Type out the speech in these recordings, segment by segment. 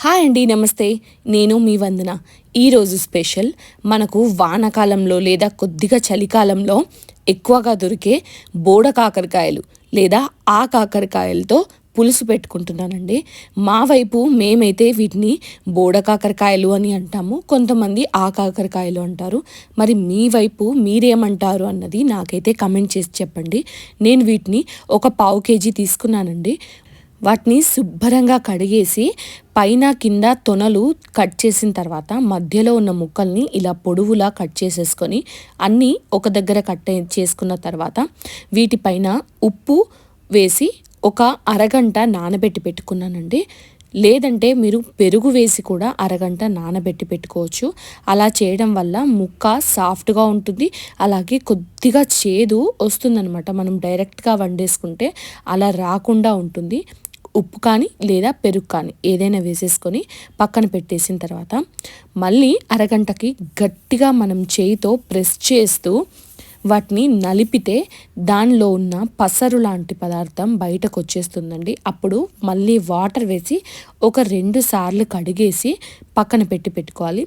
Hi అండి నమస్తే. నేను మీ వందన. ఈరోజు స్పెషల్ మనకు వానకాలంలో లేదా కొద్దిగా చలికాలంలో ఎక్కువగా దొరికే బోడ కాకరకాయలు లేదా ఆ కాకరకాయలతో పులుసు పెట్టుకుంటున్నానండి. మా వైపు మేమైతే వీటిని బోడ కాకరకాయలు అని అంటాము. కొంతమంది ఆ కాకరకాయలు అంటారు. మరి మీ వైపు మీరేమంటారు అన్నది నాకైతే కమెంట్ చేసి చెప్పండి. నేను వీటిని ఒక పావు కేజీ తీసుకున్నానండి. వాటిని శుభ్రంగా కడిగేసి పైన కింద తొనలు కట్ చేసిన తర్వాత మధ్యలో ఉన్న ముక్కల్ని ఇలా పొడవులా కట్ చేసేసుకొని అన్నీ ఒక దగ్గర కట్ చేసుకున్న తర్వాత వీటిపైన ఉప్పు వేసి ఒక అరగంట నానబెట్టి పెట్టుకున్నానండి. లేదంటే మీరు పెరుగు వేసి కూడా అరగంట నానబెట్టి పెట్టుకోవచ్చు. అలా చేయడం వల్ల ముక్క సాఫ్ట్గా ఉంటుంది. అలాగే కొద్దిగా చేదు వస్తుందనమాట మనం డైరెక్ట్గా వండేసుకుంటే అలా రాకుండా ఉంటుంది. ఉప్పు కానీ లేదా పెరుగు కానీ ఏదైనా వేసేసుకొని పక్కన పెట్టేసిన తర్వాత మళ్ళీ అరగంటకి గట్టిగా మనం చేయితో ప్రెస్ చేస్తూ వాటిని నలిపితే దానిలో ఉన్న పసరు లాంటి పదార్థం బయటకు వచ్చేస్తుందండి. అప్పుడు మళ్ళీ వాటర్ వేసి ఒక రెండు సార్లు కడిగేసి పక్కన పెట్టి పెట్టుకోవాలి.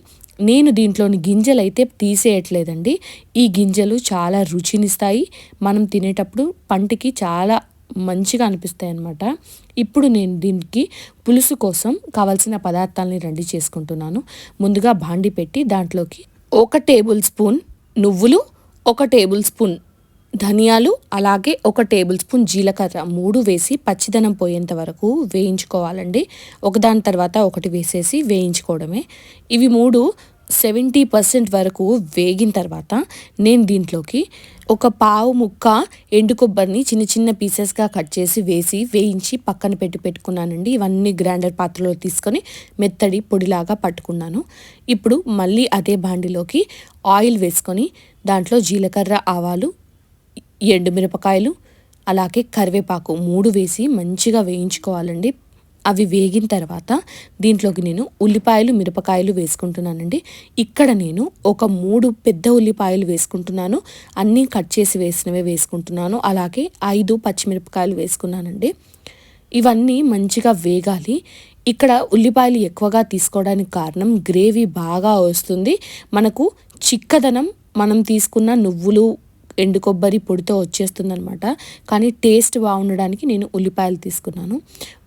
నేను దీంట్లోని గింజలు అయితే తీసేయట్లేదండి. ఈ గింజలు చాలా రుచినిస్తాయి. మనం తినేటప్పుడు పంటికి చాలా మంచిగా అనిపిస్తాయి అన్నమాట ఇప్పుడు నేను దీనికి పులుసు కోసం కావాల్సిన పదార్థాలని రెడీ చేసుకుంటున్నాను. ముందుగా బాండి పెట్టి దాంట్లోకి ఒక టేబుల్ స్పూన్ నువ్వులు ఒక టేబుల్ స్పూన్ ధనియాలు అలాగే ఒక టేబుల్ స్పూన్ జీలకర్ర మూడు వేసి పచ్చిదనం పోయేంత వరకు వేయించుకోవాలండి. ఒకదాని తర్వాత ఒకటి వేసేసి వేయించుకోవడమే. ఇవి మూడు సెవెంటీ పర్సెంట్ వరకు వేగిన తర్వాత నేను దీంట్లోకి ఒక పావు ముక్క ఎండు కొబ్బరిని చిన్న చిన్న పీసెస్గా కట్ చేసి వేసి వేయించి పక్కన పెట్టి పెట్టుకున్నానండి. ఇవన్నీ గ్రైండర్ పాత్రలో తీసుకొని మెత్తడి పొడిలాగా పట్టుకున్నాను. ఇప్పుడు మళ్ళీ అదే బాండిలోకి ఆయిల్ వేసుకొని దాంట్లో జీలకర్ర ఆవాలు ఎండుమిరపకాయలు అలాగే కరివేపాకు మూడు వేసి మంచిగా వేయించుకోవాలండి. అవి వేగిన తర్వాత దీంట్లోకి నేను ఉల్లిపాయలు మిరపకాయలు వేసుకుంటున్నానండి. ఇక్కడ నేను ఒక మూడు పెద్ద ఉల్లిపాయలు వేసుకుంటున్నాను. అన్నీ కట్ చేసి వేసినవే వేసుకుంటున్నాను. అలాగే ఐదు పచ్చిమిరపకాయలు వేసుకున్నానండి. ఇవన్నీ మంచిగా వేగాలి. ఇక్కడ ఉల్లిపాయలు ఎక్కువగా తీసుకోవడానికి కారణం గ్రేవీ బాగా వస్తుంది. మనకు చిక్కదనం మనం తీసుకున్న నువ్వులు ఎండు కొబ్బరి పొడితో వచ్చేస్తుంది అనమాట కానీ టేస్ట్ బాగుండడానికి నేను ఉల్లిపాయలు తీసుకున్నాను.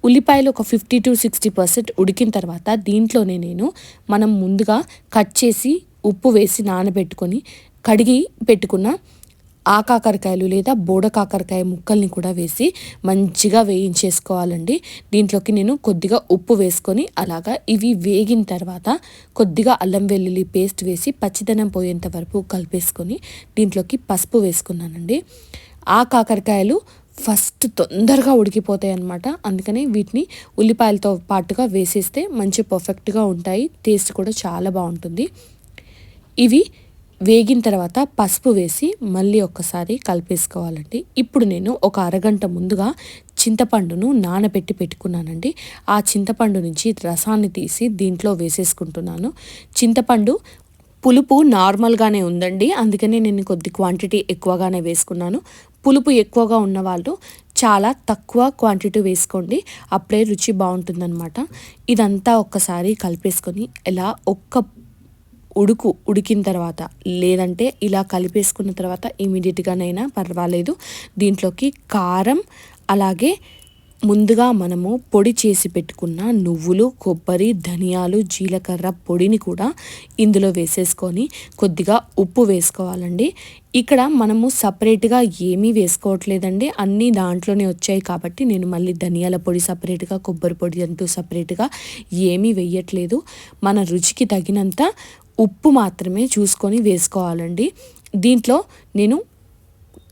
ఉల్లిపాయలు ఒక ఫిఫ్టీ టు సిక్స్టీ పర్సెంట్ ఉడికిన తర్వాత దీంట్లోనే నేను మనం ముందుగా కట్ చేసి ఉప్పు వేసి నానబెట్టుకొని కడిగి పెట్టుకున్న ఆ కాకరకాయలు లేదా బోడ కాకరకాయ ముక్కల్ని కూడా వేసి మంచిగా వేయించేసుకోవాలండి. దీంట్లోకి నేను కొద్దిగా ఉప్పు వేసుకొని అలాగా ఇవి వేగిన తర్వాత కొద్దిగా అల్లం వెల్లుల్లి పేస్ట్ వేసి పచ్చిదనం పోయేంత వరకు కలిపేసుకొని దీంట్లోకి పసుపు వేసుకున్నానండి. ఆ కాకరకాయలు ఫస్ట్ తొందరగా ఉడికిపోతాయి అన్నమాట అందుకని వీటిని ఉల్లిపాయలతో పాటుగా వేసేస్తే మంచి పర్ఫెక్ట్గా ఉంటాయి టేస్ట్ కూడా చాలా బాగుంటుంది. ఇవి వేగిన తర్వాత పసుపు వేసి మళ్ళీ ఒక్కసారి కలిపేసుకోవాలండి. ఇప్పుడు నేను ఒక అరగంట ముందుగా చింతపండును నానబెట్టి పెట్టుకున్నానండి. ఆ చింతపండు నుంచి రసాన్ని తీసి దీంట్లో వేసేసుకుంటున్నాను. చింతపండు పులుపు నార్మల్గానే ఉందండి. అందుకనే నేను కొద్ది క్వాంటిటీ ఎక్కువగానే వేసుకున్నాను. పులుపు ఎక్కువగా ఉన్నవాళ్ళు చాలా తక్కువ క్వాంటిటీ వేసుకోండి. అప్పుడే రుచి బాగుంటుందన్నమాట. ఇదంతా ఒక్కసారి కలిపేసుకొని ఇలా ఒక్క ఉడుకు ఉడికిన తర్వాత లేదంటే ఇలా కలిపేసుకున్న తర్వాత ఇమీడియట్గానైనా పర్వాలేదు. దీంట్లోకి కారం అలాగే ముందుగా మనము పొడి చేసి పెట్టుకున్న నువ్వులు కొబ్బరి ధనియాలు జీలకర్ర పొడిని కూడా ఇందులో వేసేసుకొని కొద్దిగా ఉప్పు వేసుకోవాలండి. ఇక్కడ మనము సపరేట్గా ఏమీ వేసుకోవట్లేదండి. అన్నీ దాంట్లోనే వచ్చాయి కాబట్టి నేను మళ్ళీ ధనియాల పొడి సపరేట్గా కొబ్బరి పొడి అంటూ సపరేట్గా ఏమీ వేయట్లేదు. మన రుచికి తగినంత ఉప్పు మాత్రమే చూసుకొని వేసుకోవాలండి. దీంట్లో నేను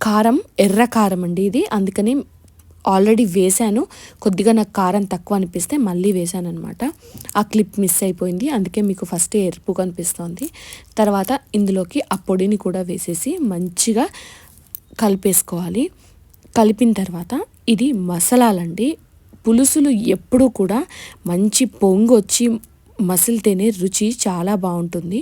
కారం ఎర్ర కారం అండి ఇది. అందుకని ఆల్రెడీ వేశాను. కొద్దిగా నాకు కారం తక్కువ అనిపిస్తే మళ్ళీ వేశాను అనమాట ఆ క్లిప్ మిస్ అయిపోయింది. అందుకే మీకు ఫస్ట్ ఎరుపు కనిపిస్తోంది తర్వాత ఇందులోకి ఆ పొడిని కూడా వేసేసి మంచిగా కలిపేసుకోవాలి. కలిపిన తర్వాత ఇది మసాలాలండి. పులుసులు ఎప్పుడూ కూడా మంచి పొంగు వచ్చి మసిలితేనే రుచి చాలా బాగుంటుంది.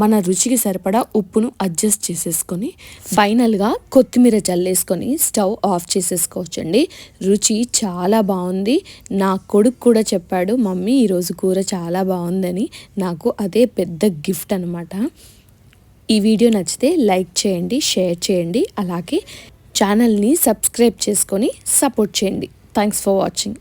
మన రుచికి సరిపడా ఉప్పును అడ్జస్ట్ చేసేసుకొని ఫైనల్గా కొత్తిమీర చల్లేసుకొని స్టవ్ ఆఫ్ చేసేసుకోవచ్చండి. రుచి చాలా బాగుంది. నా కొడుకు కూడా చెప్పాడు మమ్మీ ఈరోజు కూర చాలా బాగుందని. నాకు అదే పెద్ద గిఫ్ట్ అనమాట ఈ వీడియో నచ్చితే లైక్ చేయండి షేర్ చేయండి అలాగే ఛానల్ని సబ్స్క్రైబ్ చేసుకొని సపోర్ట్ చేయండి. Thanks for watching.